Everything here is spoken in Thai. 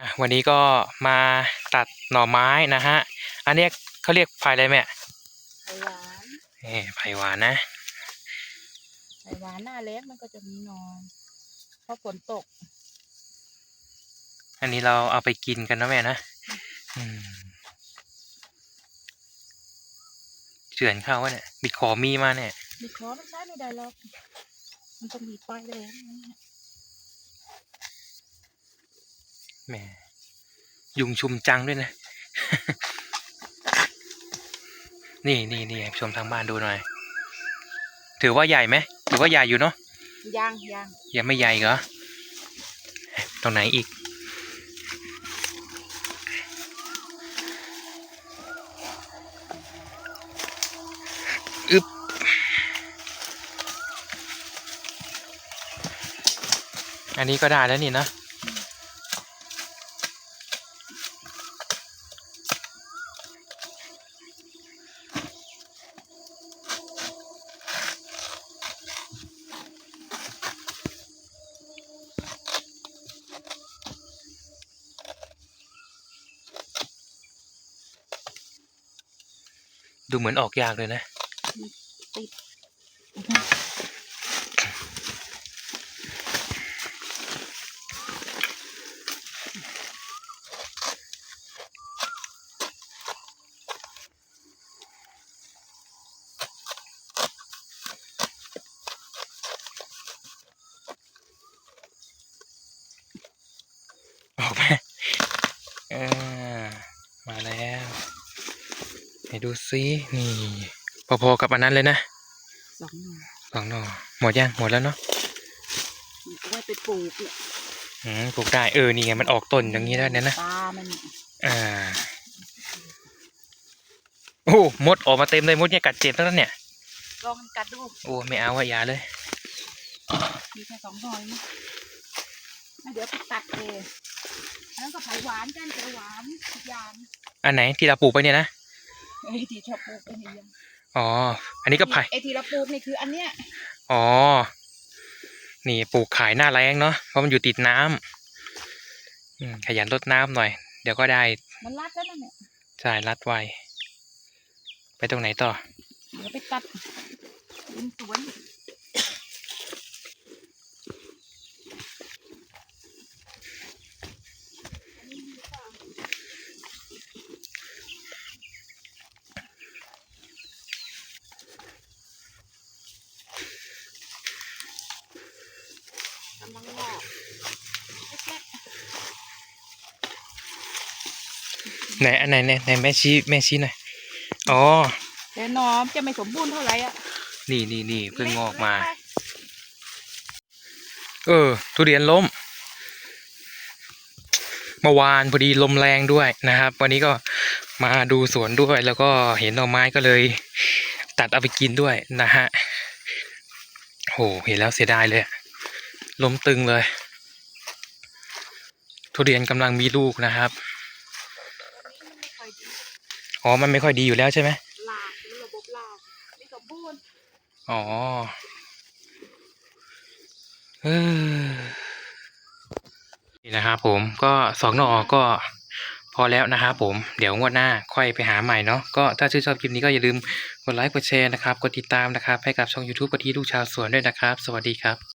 อะวันนี้ก็มาตัดหน่อไม้นะฮะ อันเนี้ยเขาเรียกไผ่อะไรแม่ไผ่หวานนี่ไผ่หวานนะ ไผ่หวานหน้าเล็กมันก็จะมีหนอนเพราะฝนตก อันนี้เราเอาไปกินกันนะแม่นะอืมเฉือนเข้าวะเนี่ยบิดขอมีมาเนี่ย มีคอมันใช้ไม่ได้หรอก มันต้องมีปลายแหลมนะ แหมยุงชุมจังด้วยนะ นี่นี่นี่ให้ผู้ชมทางบ้านดูหน่อย ถือว่าใหญ่ไหมถือว่าใหญ่อยู่เนาะยางยางยังไม่ใหญ่เหรอตรงไหนอีก อึบอันนี้ก็ได้แล้วนี่นะ ดูเหมือนออกยากเลยนะติดออกไหมเออมาแล้วให้ ดูซินี่ พอๆกับอันนั้นเลยนะสองหน่อสองหน่อหมดยังหมดแล้วเนาะเอาไว้ไปปลูกเนี่ยอืมปลูกได้เออนี่ไงมันออกต้นอย่างนี้แล้วเนี่ยนะตามันเนี่ยอ่าโอ้มดออกมาเต็มเลยมดเนี่ยกัดเจ็บทั้งนั้นเนี่ยลองกัดดูโอ้ไม่เอาอะอย่าเลยมีแค่สองหน่อยมั้งแล้วเดี๋ยวไปตัดเองอันนั้นก็ไผ่หวานกันแต่หวานทุกอย่างอันไหนที่เราปลูกไปเนี่ยนะ ไอ้ที่ชอบปลูกไอ้นี่ยังอ๋อ อันนี้ก็ไผ่ไอ้ที่เราปลูกนี่คืออันเนี้ยอ๋อ นี่ปลูกขายหน้าแรงเนาะเพราะมันอยู่ติดน้ำอืมขยันรดน้ำหน่อย เดี๋ยวก็ได้ มันรัดแล้วนั่นเนี่ยจ่ายรัดไวไปตรงไหนต่อ เดี๋ยวไปตัดริมสวนำลังงอกเล็กไหนอันไหนไหนไหนแม่ชี้แม่ชี้หน่อยอ๋อๆแต่หนอมจะไม่สมบูรณ์เท่าไหร่อะนี่นี่นี่เพิ่งงอกมาเล็เออ ทุเรียนล้มเมื่อวานพอดีลมแรงด้วยนะครับ วันนี้ก็มาดูสวนด้วย แล้วก็เห็นหน่อไม้ก็เลย ตัดเอาไปกินด้วยนะฮะโหเห็นแล้วเสียดายเลยอะ ลมตึงเลย ทุเรียนกำลังมีลูกนะครับวันนี้มันไม่ค่อยดีอ๋อมันไม่ค่อยดีอยู่แล้วใช่ไหมลากหรือระบบลากไม่สมบูรณ์อ๋อเออนี่นะครับผมก็สองหน่อก็พอแล้วนะครับผมเดี๋ยวงวดหน้าค่อยไปหาใหม่เนาะก็ถ้าชื่นชอบคลิปนี้ก็อย่าลืมกดไลค์กดแชร์นะครับ กดติดตามนะครับ ให้กับช่อง YouTube ปฏิลูกชาวสวนด้วยนะครับ สวัสดีครับ